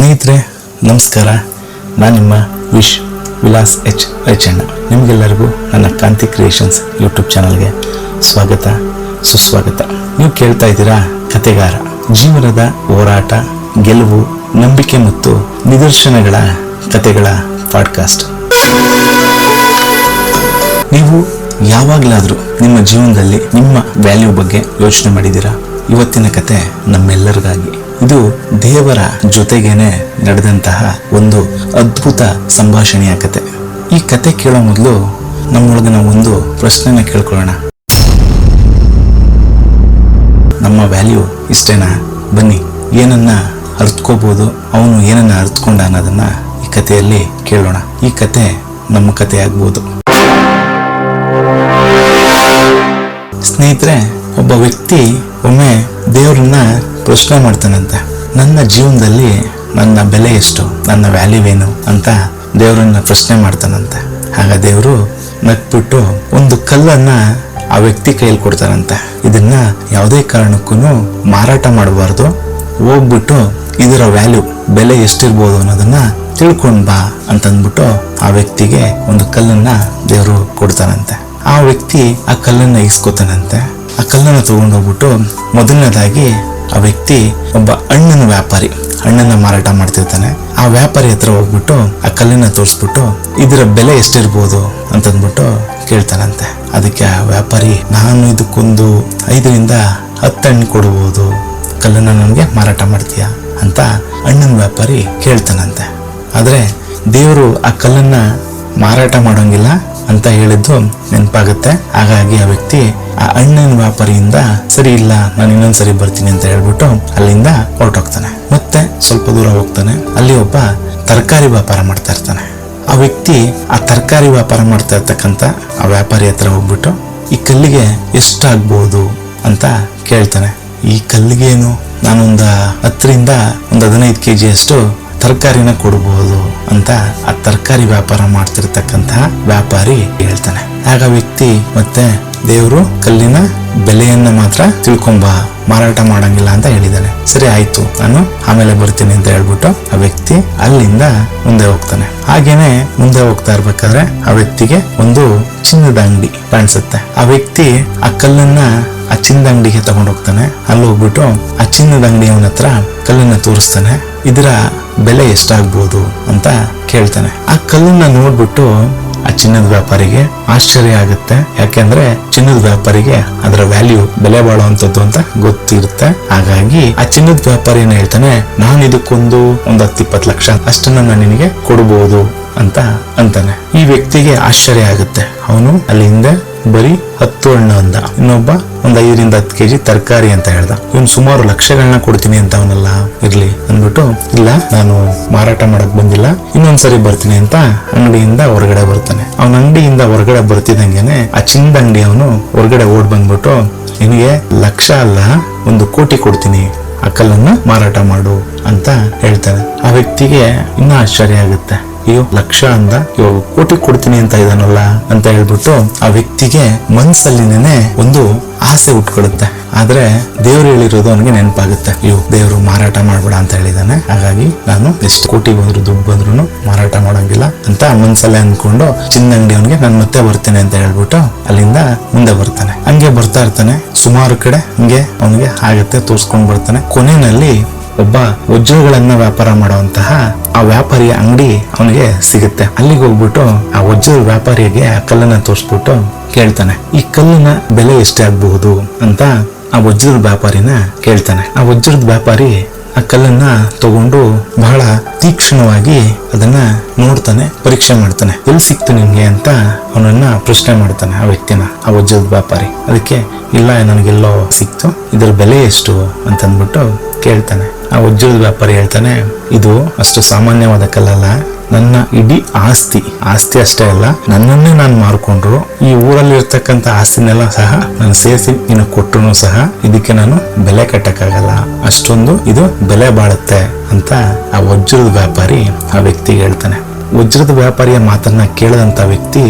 ಸ್ನೇಹಿತರೆ, ನಮಸ್ಕಾರ. ನಾನು ನಿಮ್ಮ ವಿಶ್ ವಿಲಾಸ್ ಎಚ್ ರಚಣ್ಣ ನಿಮಗೆಲ್ಲರಿಗೂ ನನ್ನ ಕಾಂತಿ ಕ್ರಿಯೇಷನ್ಸ್ ಯೂಟ್ಯೂಬ್ ಚಾನಲ್ಗೆ ಸ್ವಾಗತ, ಸುಸ್ವಾಗತ. ನೀವು ಕೇಳ್ತಾ ಇದ್ದೀರಾ ಕತೆಗಾರ ಜೀವನದ ಹೋರಾಟ, ಗೆಲುವು, ನಂಬಿಕೆ ಮತ್ತು ನಿದರ್ಶನಗಳ ಕತೆಗಳ ಪಾಡ್ಕಾಸ್ಟ್. ನೀವು ಯಾವಾಗಲಾದರೂ ನಿಮ್ಮ ಜೀವನದಲ್ಲಿ ನಿಮ್ಮ ವ್ಯಾಲ್ಯೂ ಬಗ್ಗೆ ಯೋಚನೆ ಮಾಡಿದ್ದೀರಾ? ಇವತ್ತಿನ ಕತೆ ನಮ್ಮೆಲ್ಲರಿಗಾಗಿ. ಇದು ದೇವರ ಜೊತೆಗೇನೆ ನಡೆದಂತಹ ಒಂದು ಅದ್ಭುತ ಸಂಭಾಷಣೆಯ ಕತೆ ಈ ಕತೆ ಕೇಳೋ ಮೊದಲು ನಮ್ಮೊಳಗಿನ ಒಂದು ಪ್ರಶ್ನೆನ ಕೇಳ್ಕೊಳ್ಳೋಣ. ನಮ್ಮ ವ್ಯಾಲ್ಯೂ ಇಷ್ಟೇನಾ? ಬನ್ನಿ, ಏನನ್ನ ಅರ್ತ್ಕೋಬಹುದು ಅವನು ಏನನ್ನ ಅರ್ತ್ಕೊಂಡ ಅನ್ನೋದನ್ನ ಈ ಕಥೆಯಲ್ಲಿ ಕೇಳೋಣ. ಈ ಕತೆ ನಮ್ಮ ಕತೆ ಆಗ್ಬೋದು. ಸ್ನೇಹಿತರೆ, ಒಬ್ಬ ವ್ಯಕ್ತಿ ಒಮ್ಮೆ ದೇವರನ್ನ ಪ್ರಶ್ನೆ ಮಾಡ್ತಾನಂತೆ. ನನ್ನ ಜೀವನದಲ್ಲಿ ನನ್ನ ಬೆಲೆ ಎಷ್ಟು? ನನ್ನ ವ್ಯಾಲ್ಯೂ ಏನು? ಅಂತ ದೇವರನ್ನ ಪ್ರಶ್ನೆ ಮಾಡ್ತಾನಂತೆ. ಆಗ ದೇವರು ನಕ್ಬಿಟ್ಟು ಒಂದು ಕಲ್ಲನ್ನ ಆ ವ್ಯಕ್ತಿ ಕೈಯಲ್ಲಿ ಕೊಡ್ತಾರಂತೆ ಇದನ್ನ ಯಾವುದೇ ಕಾರಣಕ್ಕೂ ಮಾರಾಟ ಮಾಡಬಾರ್ದು. ಹೋಗ್ಬಿಟ್ಟು ಇದರ ವ್ಯಾಲ್ಯೂ ಬೆಲೆ ಎಷ್ಟಿರ್ಬೋದು ಅನ್ನೋದನ್ನ ತಿಳ್ಕೊಂಡ್ ಬಾ ಅಂತಂದ್ಬಿಟ್ಟು ಆ ವ್ಯಕ್ತಿಗೆ ಒಂದು ಕಲ್ಲನ್ನ ದೇವರು ಕೊಡ್ತಾನಂತೆ. ಆ ವ್ಯಕ್ತಿ ಆ ಕಲ್ಲನ್ನ ಇಸ್ಕೊತಾನಂತೆ ಆ ಕಲ್ಲನ್ನ ತಗೊಂಡೋಗ್ಬಿಟ್ಟು ಮೊದಲನೇದಾಗಿ ಆ ವ್ಯಕ್ತಿ ಒಬ್ಬ ಹಣ್ಣಿನ ವ್ಯಾಪಾರಿ, ಹಣ್ಣನ್ನ ಮಾರಾಟ ಮಾಡ್ತಿರ್ತಾನೆ. ಆ ವ್ಯಾಪಾರಿ ಹತ್ರ ಹೋಗ್ಬಿಟ್ಟು ಆ ಕಲ್ಲನ್ನ ತೋರಿಸ್ಬಿಟ್ಟು, ಇದರ ಬೆಲೆ ಎಷ್ಟಿರ್ಬೋದು? ಅಂತಂದ್ಬಿಟ್ಟು ಕೇಳ್ತಾನಂತೆ. ಅದಕ್ಕೆ ಆ ವ್ಯಾಪಾರಿ, ನಾನು ಇದಕ್ಕೊಂದು ಐದರಿಂದ ಹತ್ತು ಹಣ್ಣು ಕೊಡ್ಬೋದು. ಕಲ್ಲನ್ನ ನನಗೆ ಮಾರಾಟ ಮಾಡ್ತೀಯಾ? ಅಂತ ಹಣ್ಣಿನ ವ್ಯಾಪಾರಿ ಕೇಳ್ತಾನಂತೆ. ಆದರೆ ದೇವರು ಆ ಕಲ್ಲನ್ನ ಮಾರಾಟ ಮಾಡೋಂಗಿಲ್ಲ ಅಂತ ಹೇಳಿದ್ದು ನೆನಪಾಗುತ್ತೆ. ಹಾಗಾಗಿ ಆ ವ್ಯಕ್ತಿ ಆ ಅಣ್ಣನ ವ್ಯಾಪಾರಿಯಿಂದ, ಸರಿ ಇಲ್ಲ, ನಾನು ಇನ್ನೊಂದ್ಸರಿ ಬರ್ತೀನಿ ಅಂತ ಹೇಳ್ಬಿಟ್ಟು ಅಲ್ಲಿಂದ ಹೊರಟೋಗ್ತಾನೆ. ಮತ್ತೆ ಸ್ವಲ್ಪ ದೂರ ಹೋಗ್ತಾನೆ. ಅಲ್ಲಿ ಒಬ್ಬ ತರಕಾರಿ ವ್ಯಾಪಾರ ಮಾಡ್ತಾ ಇರ್ತಾನೆ. ಆ ವ್ಯಕ್ತಿ ಆ ತರಕಾರಿ ವ್ಯಾಪಾರ ಮಾಡ್ತಾ ಇರ್ತಕ್ಕಂಥ ಆ ವ್ಯಾಪಾರಿ ಹತ್ರ ಹೋಗ್ಬಿಟ್ಟು, ಈ ಕಲ್ಲಿಗೆ ಎಷ್ಟಾಗ್ಬೋದು? ಅಂತ ಕೇಳ್ತಾನೆ. ಈ ಕಲ್ಲಿಗೇನು? ನಾನೊಂದು ಹತ್ತರಿಂದ ಒಂದು ಹದಿನೈದು ಕೆ ಜಿಯಷ್ಟು ತರಕಾರಿನ ಕೊಡಬಹುದು ಅಂತ ಆ ತರಕಾರಿ ವ್ಯಾಪಾರ ಮಾಡ್ತಿರ್ತಕ್ಕಂತಹ ವ್ಯಾಪಾರಿ ಹೇಳ್ತಾನೆ. ಆಗ ವ್ಯಕ್ತಿ ಮತ್ತೆ ದೇವರು ಕಲ್ಲಿನ ಬೆಲೆಯನ್ನ ಮಾತ್ರ ತಿಳ್ಕೊಂಬ ಮಾರಾಟ ಮಾಡಂಗಿಲ್ಲ ಅಂತ ಹೇಳಿದಾನೆ. ಸರಿ ಆಯ್ತು, ನಾನು ಆಮೇಲೆ ಬರ್ತೀನಿ ಅಂತ ಹೇಳ್ಬಿಟ್ಟು ಆ ವ್ಯಕ್ತಿ ಅಲ್ಲಿಂದ ಮುಂದೆ ಹೋಗ್ತಾನೆ. ಹಾಗೇನೆ ಮುಂದೆ ಹೋಗ್ತಾ ಇರ್ಬೇಕಾದ್ರೆ ಆ ವ್ಯಕ್ತಿಗೆ ಒಂದು ಚಿನ್ನದ ಅಂಗಡಿ ಕಾಣಿಸುತ್ತೆ. ಆ ವ್ಯಕ್ತಿ ಆ ಕಲ್ಲನ್ನ ಆ ಚಿನ್ನದ ಅಂಗಡಿಗೆ ತಗೊಂಡೋಗ್ತಾನೆ ಅಲ್ಲಿ ಹೋಗ್ಬಿಟ್ಟು ಆ ಚಿನ್ನದ ಅಂಗಡಿಯವನ ಹತ್ರ ಕಲ್ಲನ್ನ ತೋರಿಸ್ತಾನೆ. ಇದರ ಬೆಲೆ ಎಷ್ಟಾಗ್ಬೋದು ಅಂತ ಕೇಳ್ತಾನೆ. ಆ ಕಲ್ಲನ್ನ ನೋಡ್ಬಿಟ್ಟು ಆ ಚಿನ್ನದ ವ್ಯಾಪಾರಿಗೆ ಆಶ್ಚರ್ಯ ಆಗುತ್ತೆ. ಯಾಕೆಂದ್ರೆ ಚಿನ್ನದ ವ್ಯಾಪಾರಿಗೆ ಅದರ ವ್ಯಾಲ್ಯೂ ಬೆಲೆ ಬಾಳುವಂತದ್ದು ಅಂತ ಗೊತ್ತಿರುತ್ತೆ. ಹಾಗಾಗಿ ಆ ಚಿನ್ನದ ವ್ಯಾಪಾರಿ ಏನ್ ಹೇಳ್ತಾನೆ, ನಾನು ಇದಕ್ಕೊಂದು ಒಂದ್ ಹತ್ತಿಪ್ಪತ್ತು ಲಕ್ಷ ಅಷ್ಟನ್ನ ನಾನು ನಿನಗೆ ಕೊಡಬಹುದು ಅಂತ ಅಂತಾನೆ. ಈ ವ್ಯಕ್ತಿಗೆ ಆಶ್ಚರ್ಯ ಆಗುತ್ತೆ. ಅವನು ಅಲ್ಲಿಂದ ಬರೀ ಹತ್ತು ಹಣ್ಣು ಅಂದ. ಇನ್ನೊಬ್ಬ ಒಂದ್ ಐದರಿಂದ ಹತ್ತು ಕೆಜಿ ತರಕಾರಿ ಅಂತ ಹೇಳ್ದ. ಇವನು ಸುಮಾರು ಲಕ್ಷಗಳನ್ನ ಕೊಡ್ತೀನಿ ಅಂತ ಅವನಲ್ಲ ಇರ್ಲಿ. ಅಂದ್ಬಿಟ್ಟು, ಇಲ್ಲ, ನಾನು ಮಾರಾಟ ಮಾಡಕ್ ಬಂದಿಲ್ಲ, ಇನ್ನೊಂದ್ಸರಿ ಬರ್ತೀನಿ ಅಂತ ಅಂಗಡಿಯಿಂದ ಹೊರಗಡೆ ಬರ್ತಾನೆ. ಅವನ ಅಂಗಡಿಯಿಂದ ಹೊರಗಡೆ ಬರ್ತಿದಂಗೆನೆ ಆ ಚಿನ್ನದ ಅಂಗಡಿ ಅವನು ಹೊರಗಡೆ ಓಡ್ ಬಂದ್ಬಿಟ್ಟು, ನಿನಗೆ ಲಕ್ಷ ಅಲ್ಲ, ಒಂದು ಕೋಟಿ ಕೊಡ್ತೀನಿ, ಆ ಕಲ್ಲನ್ನು ಮಾರಾಟ ಮಾಡು, ಅಂತ ಹೇಳ್ತಾನೆ. ಆ ವ್ಯಕ್ತಿಗೆ ಇನ್ನೂ ಆಶ್ಚರ್ಯ ಆಗುತ್ತೆ. ಅಯ್ಯೋ ಲಕ್ಷ ಅಂದ ಇವಾಗ ಕೋಟಿ ಕೊಡ್ತೀನಿ ಅಂತ ಇದಾನಲ್ಲ ಅಂತ ಹೇಳ್ಬಿಟ್ಟು ಆ ವ್ಯಕ್ತಿಗೆ ಮನ್ಸಲ್ಲಿನೇನೆ ಒಂದು ಆಸೆ ಉಟ್ಕೊಡುತ್ತೆ ಆದ್ರೆ ದೇವ್ರು ಹೇಳಿರೋದು ಅವನಿಗೆ ನೆನಪಾಗುತ್ತೆ. ಅಯ್ಯೋ ದೇವ್ರು ಮಾರಾಟ ಮಾಡ್ಬೇಡ ಅಂತ ಹೇಳಿದಾನೆ ಹಾಗಾಗಿ ನಾನು ಎಷ್ಟು ಕೋಟಿ ಬಂದ್ರು, ದುಡ್ಡು ಬಂದ್ರು ಮಾರಾಟ ಮಾಡಂಗಿಲ್ಲ ಅಂತ ಮನ್ಸಲ್ಲೇ ಅನ್ಕೊಂಡು ಚಿನ್ನ ಅಂಗಡಿ ಅವನಿಗೆ ನಾನು ಮತ್ತೆ ಬರ್ತೇನೆ ಅಂತ ಹೇಳ್ಬಿಟ್ಟು ಅಲ್ಲಿಂದ ಮುಂದೆ ಬರ್ತಾನೆ. ಹಂಗೆ ಬರ್ತಾ ಇರ್ತಾನೆ. ಸುಮಾರು ಕಡೆ ಹಂಗೆ ಅವನಿಗೆ ಆಗತ್ತೆ, ತೋರ್ಸ್ಕೊಂಡ್ ಬರ್ತಾನೆ. ಕೊನೆಯಲ್ಲಿ ಒಬ್ಬ ವಜ್ರಗಳನ್ನ ವ್ಯಾಪಾರ ಮಾಡುವಂತಹ ಆ ವ್ಯಾಪಾರಿಯ ಅಂಗಡಿ ಅವನಿಗೆ ಸಿಗುತ್ತೆ. ಅಲ್ಲಿಗೆ ಹೋಗ್ಬಿಟ್ಟು ಆ ವಜ್ರ ವ್ಯಾಪಾರಿಗೆ ಆ ಕಲ್ಲನ್ನ ತೋರಿಸ್ಬಿಟ್ಟು ಕೇಳ್ತಾನೆ. ಈ ಕಲ್ಲಿನ ಬೆಲೆ ಎಷ್ಟೇ ಆಗಬಹುದು ಅಂತ ಆ ವಜ್ರದ ವ್ಯಾಪಾರಿನ ಕೇಳ್ತಾನೆ. ಆ ವಜ್ರದ ವ್ಯಾಪಾರಿ ಆ ಕಲ್ಲನ್ನ ತಗೊಂಡು ಬಹಳ ತೀಕ್ಷ್ಣವಾಗಿ ಅದನ್ನ ನೋಡ್ತಾನೆ, ಪರೀಕ್ಷೆ ಮಾಡ್ತಾನೆ. ಎಲ್ಲಿ ಸಿಕ್ತು ನಿನ್ಗೆ ಅಂತ ಅವನನ್ನ ಪ್ರಶ್ನೆ ಮಾಡ್ತಾನೆ ಆ ವ್ಯಕ್ತಿನ, ಆ ವಜ್ರದ ವ್ಯಾಪಾರಿ. ಅದಕ್ಕೆ, ಇಲ್ಲ, ನನಗೆಲ್ಲೋ ಸಿಕ್ತು ಇದರ ಬೆಲೆ ಎಷ್ಟು ಅಂತ ಅಂದ್ಬಿಟ್ಟು ಕೇಳ್ತಾನೆ. ಆ ವಜ್ರದ ವ್ಯಾಪಾರಿ ಹೇಳ್ತಾನೆ, ಇದು ಅಷ್ಟು ಸಾಮಾನ್ಯವಾದ ಕಲ್ಲಲ್ಲ, ನನ್ನ ಇಡೀ ಆಸ್ತಿ ಆಸ್ತಿ ಅಷ್ಟೇ ಅಲ್ಲ, ನನ್ನನ್ನೇ ನಾನು ಮಾರ್ಕೊಂಡ್ರು, ಈ ಊರಲ್ಲಿ ಇರ್ತಕ್ಕಂಥ ಆಸ್ತಿನೆಲ್ಲ ಸಹ ನಾನು ಸೇರಿಸಿ ನೀನು ಕೊಟ್ಟರು ಸಹ ಇದಕ್ಕೆ ನಾನು ಬೆಲೆ ಕಟ್ಟಕ್ಕಾಗಲ್ಲ, ಅಷ್ಟೊಂದು ಇದು ಬೆಲೆ ಬಾಳುತ್ತೆ ಅಂತ ಆ ವಜ್ರದ ವ್ಯಾಪಾರಿ ಆ ವ್ಯಕ್ತಿಗೆ ಹೇಳ್ತಾನೆ. ವಜ್ರದ ವ್ಯಾಪಾರಿಯ ಮಾತನ್ನ ಕೇಳದಂತ ವ್ಯಕ್ತಿ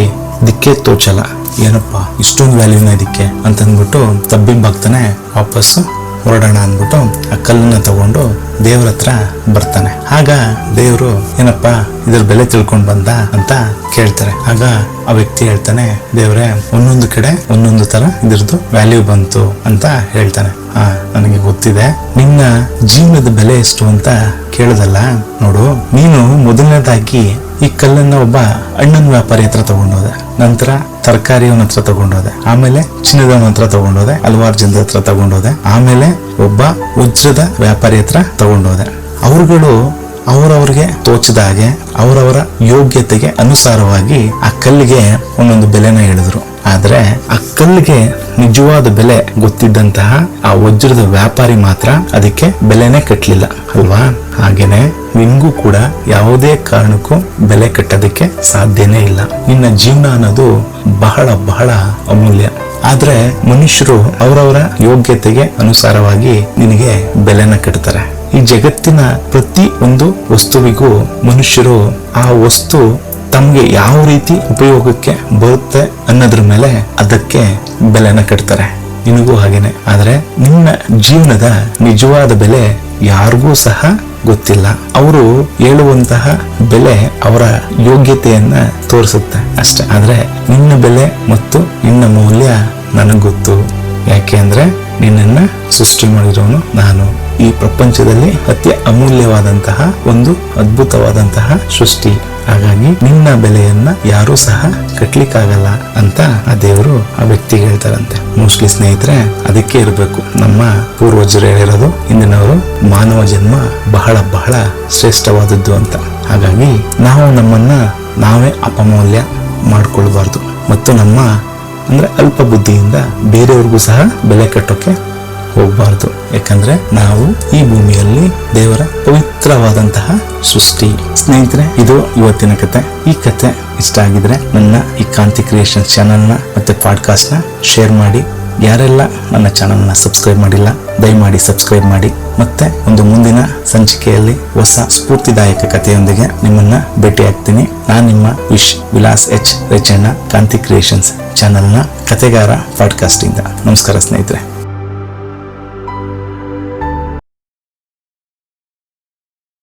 ದಿಕ್ಕೇ ತೋಚಲ್ಲ, ಏನಪ್ಪ, ಇಷ್ಟೊಂದು ವ್ಯಾಲ್ಯೂನ ಇದಕ್ಕೆ? ಅಂತಂದ್ಬಿಟ್ಟು ತಬ್ಬಿಂಬಾಗ್ತಾನೆ ವಾಪಸ್ಸು ಹೊರಡೋಣ ಅಂದ್ಬಿಟ್ಟು ಆ ಕಲ್ಲನ್ನ ತಗೊಂಡು ದೇವ್ರ ಹತ್ರ ಬರ್ತಾನೆ. ಆಗ ದೇವರು, ಏನಪ್ಪ, ಇದ್ರ ಬೆಲೆ ತಿಳ್ಕೊಂಡ್ ಬಂದ? ಅಂತ ಕೇಳ್ತಾರೆ. ಆಗ ಆ ವ್ಯಕ್ತಿ ಹೇಳ್ತಾನೆ, ದೇವ್ರೆ, ಒಂದೊಂದು ಕಡೆ ಒಂದೊಂದು ತರ ಇದ್ರದ್ದು ವ್ಯಾಲ್ಯೂ ಬಂತು ಅಂತ ಹೇಳ್ತಾನೆ. ಹಾ, ನನಗೆ ಗೊತ್ತಿದೆ. ನಿನ್ನ ಜೀವನದ ಬೆಲೆ ಎಷ್ಟು ಅಂತ ಕೇಳದಲ್ಲ. ನೋಡು, ನೀನು ಮೊದಲನೇದಾಗಿ ಈ ಕಲ್ಲನ್ನ ಒಬ್ಬ ಅಣ್ಣನ ವ್ಯಾಪಾರಿ ಹತ್ರ ತಗೊಂಡೋದೆ ನಂತರ ತರಕಾರಿಯವನ ಹತ್ರ ತಗೊಂಡೋದೆ. ಆಮೇಲೆ ಚಿನ್ನದವನ ಹತ್ರ ತಗೊಂಡೋದೆ. ಹಲವಾರು ಜನದ ಹತ್ರ ತಗೊಂಡೋದೆ. ಆಮೇಲೆ ಒಬ್ಬ ವಜ್ರದ ವ್ಯಾಪಾರಿ ಹತ್ರ ತಗೊಂಡೋದೆ. ಅವರುಗಳು ಅವರವ್ರಿಗೆ ತೋಚದ ಹಾಗೆ ಅವರವರ ಯೋಗ್ಯತೆಗೆ ಅನುಸಾರವಾಗಿ ಆ ಕಲ್ಲಿಗೆ ಒಂದೊಂದು ಬೆಲೆನ ಹೇಳಿದ್ರು. ಆದ್ರೆ ಆ ಕಲ್ಲಿಗೆ ನಿಜವಾದ ಬೆಲೆ ಗೊತ್ತಿದ್ದಂತಹ ಆ ವಜ್ರದ ವ್ಯಾಪಾರಿ ಮಾತ್ರ ಅದಕ್ಕೆ ಬೆಲೆನೇ ಕಟ್ಟಲಿಲ್ಲ ಅಲ್ವಾ? ಹಾಗೇನೆ ನಿನ್ಗೂ ಕೂಡ ಯಾವುದೇ ಕಾರಣಕ್ಕೂ ಬೆಲೆ ಕಟ್ಟೋದಕ್ಕೆ ಸಾಧ್ಯನೇ ಇಲ್ಲ. ನಿನ್ನ ಜೀವನ ಅನ್ನೋದು ಬಹಳ ಬಹಳ ಅಮೂಲ್ಯ. ಆದ್ರೆ ಮನುಷ್ಯರು ಅವರವರ ಯೋಗ್ಯತೆಗೆ ಅನುಸಾರವಾಗಿ ನಿನಗೆ ಬೆಲೆನ ಕಟ್ತಾರೆ. ಈ ಜಗತ್ತಿನ ಪ್ರತಿ ಒಂದು ವಸ್ತುವಿಗೂ ಮನುಷ್ಯರು ಆ ವಸ್ತು ತಮಗೆ ಯಾವ ರೀತಿ ಉಪಯೋಗಕ್ಕೆ ಬರುತ್ತೆ ಅನ್ನೋದ್ರ ಮೇಲೆ ಅದಕ್ಕೆ ಬೆಲೆನ ಕಟ್ತಾರೆ. ನಿನಗೂ ಹಾಗೇನೆ. ಆದರೆ ನಿನ್ನ ಜೀವನದ ನಿಜವಾದ ಬೆಲೆ ಯಾರಿಗೂ ಸಹ ಗೊತ್ತಿಲ್ಲ. ಅವರು ಹೇಳುವಂತಹ ಬೆಲೆ ಅವರ ಯೋಗ್ಯತೆಯನ್ನ ತೋರಿಸುತ್ತೆ ಅಷ್ಟೇ. ಆದರೆ ನಿನ್ನ ಬೆಲೆ ಮತ್ತು ನಿನ್ನ ಮೌಲ್ಯ ನನಗೆ ಗೊತ್ತು. ಯಾಕೆ ಅಂದ್ರೆ ನಿನ್ನನ್ನು ಸೃಷ್ಟಿ ಮಾಡಿರೋನು ನಾನು. ಈ ಪ್ರಪಂಚದಲ್ಲಿ ಅತಿ ಅಮೂಲ್ಯವಾದಂತಹ ಒಂದು ಅದ್ಭುತವಾದಂತಹ ಸೃಷ್ಟಿ. ಹಾಗಾಗಿ ನಿನ್ನ ಬೆಲೆಯನ್ನ ಯಾರೂ ಸಹ ಕಟ್ಲಿಕ್ಕಾಗಲ್ಲ ಅಂತ ಆ ದೇವರು ಆ ವ್ಯಕ್ತಿಗೆ ಹೇಳ್ತಾರಂತೆ. ಮೋಸ್ಟ್ಲಿ ಸ್ನೇಹಿತರೆ, ಅದಕ್ಕೆ ಇರಬೇಕು. ನಮ್ಮ ಪೂರ್ವಜರು ಹೇಳಿರೋದು ಇಂದಿನವರು ಮಾನವ ಜನ್ಮ ಬಹಳ ಬಹಳ ಶ್ರೇಷ್ಠವಾದದ್ದು ಅಂತ. ಹಾಗಾಗಿ ನಾವು ನಮ್ಮನ್ನ ನಾವೇ ಅಪಮೌಲ್ಯ ಮಾಡ್ಕೊಳ್ಬಾರ್ದು. ಮತ್ತು ನಮ್ಮ ಅಂದ್ರೆ ಅಲ್ಪ ಬುದ್ಧಿಯಿಂದ ಬೇರೆಯವ್ರಿಗೂ ಸಹ ಬೆಲೆ ಕಟ್ಟೋಕೆ ಹೋಗ್ಬಾರ್ದು. ಯಾಕಂದ್ರೆ ನಾವು ಈ ಭೂಮಿಯಲ್ಲಿ ದೇವರ ಪವಿತ್ರವಾದಂತಹ ಸೃಷ್ಟಿ. ಸ್ನೇಹಿತರೆ, ಇದು ಇವತ್ತಿನ ಕತೆ. ಈ ಕತೆ ಇಷ್ಟ ಆಗಿದ್ರೆ ನನ್ನ ಈ ಕಾಂತಿ ಕ್ರಿಯೇಷನ್ ಚಾನಲ್ನ ಮತ್ತೆ ಪಾಡ್ಕಾಸ್ಟ್ನ ಶೇರ್ ಮಾಡಿ. ಯಾರೆಲ್ಲ ನನ್ನ ಚಾನಲ್ನ ಸಬ್ಸ್ಕ್ರೈಬ್ ಮಾಡಿಲ್ಲ, ದಯಮಾಡಿ ಸಬ್ಸ್ಕ್ರೈಬ್ ಮಾಡಿ. ಮತ್ತೆ ಒಂದು ಮುಂದಿನ ಸಂಚಿಕೆಯಲ್ಲಿ ಹೊಸ ಸ್ಫೂರ್ತಿದಾಯಕ ಕಥೆಯೊಂದಿಗೆ ನಿಮ್ಮನ್ನ ಭೇಟಿ ಆಗ್ತೀನಿ ನಾನು ನಿಮ್ಮ ವಿಶ್ ವಿಲಾಸ್ ಎಚ್ ರೇಚಣ್ಣ, ಕಾಂತಿ ಕ್ರಿಯೇಷನ್ಸ್ ಚಾನಲ್ನ ಕತೆಗಾರ ಪಾಡ್ಕಾಸ್ಟಿಂದ ನಮಸ್ಕಾರ ಸ್ನೇಹಿತರೆ.